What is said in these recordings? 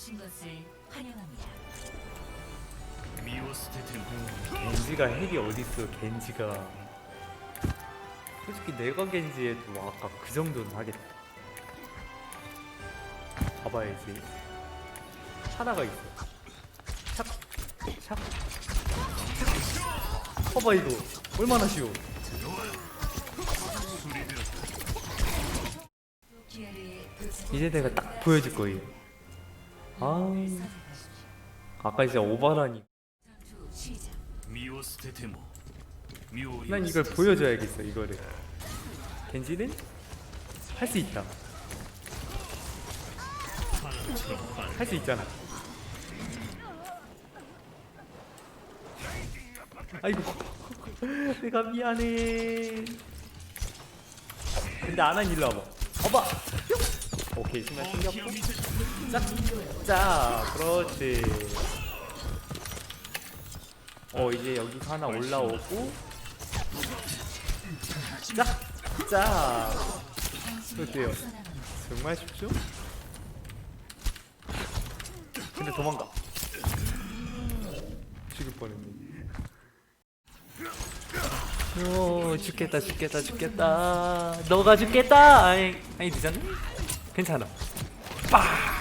오신 것을 환영합니다. 겐지가 핵이 어딨어 겐지가 솔직히 내가 겐지해도 아까 그 정도는 하겠다 봐봐야지 하나가 있어 샥! 샥! 봐봐 이거 얼마나 쉬워 이제 내가 딱 보여줄 거예요 아. 아까 이제 오바라니. 난 이걸 보여줘야겠어 이거를. 겐지는? 할 수 있다. 할 수 있잖아. 아이고. 내가 미안해. 근데 안한 일로 와봐. 어봐. 오케이 순간 충격 고 짝짜 그렇지 어 이제 여기서 하나 올라오고 짝! 짝! 어때요? 정말 쉽죠? 근데 도망가 죽을 뻔했네 오 죽겠다 죽겠다 죽겠다 너가 죽겠다 아니 아니 늦었네? 괜찮아 빠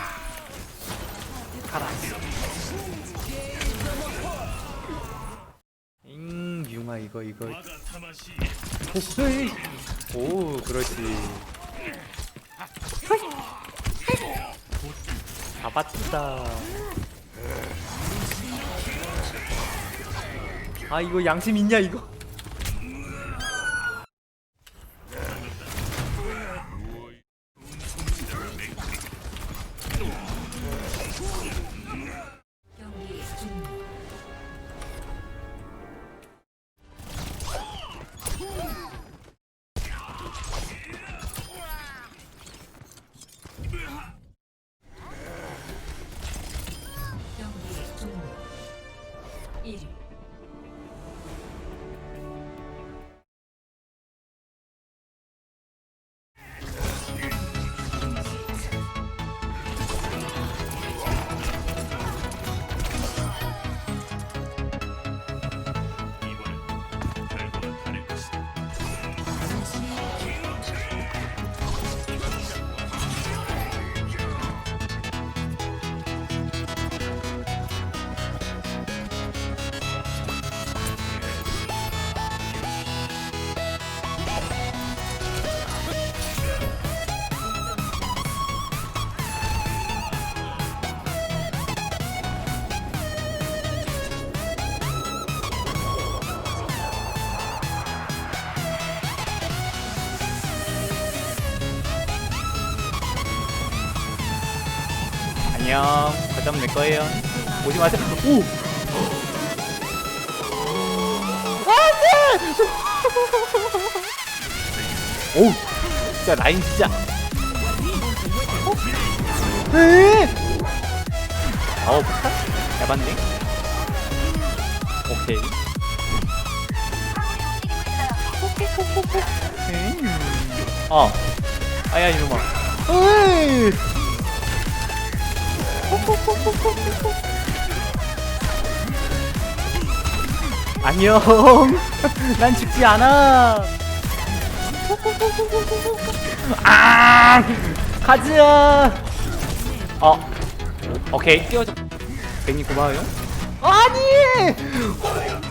이거 이거. 호이 오 그렇지. 잡았다. 아 이거 양심 있냐 이거? 안녕. 과점 내 거예요. 오지 마세요. 오! 안 돼 오! 진짜 라인 진짜. 에? 어우 폭탄 잡았네. 오케이. 음. 어. 아야 이놈아. 으이 안녕. 난 죽지 않아. 아, 가즈야. 어, 오케이 뛰어줘. 괜히 고마워요. 아니.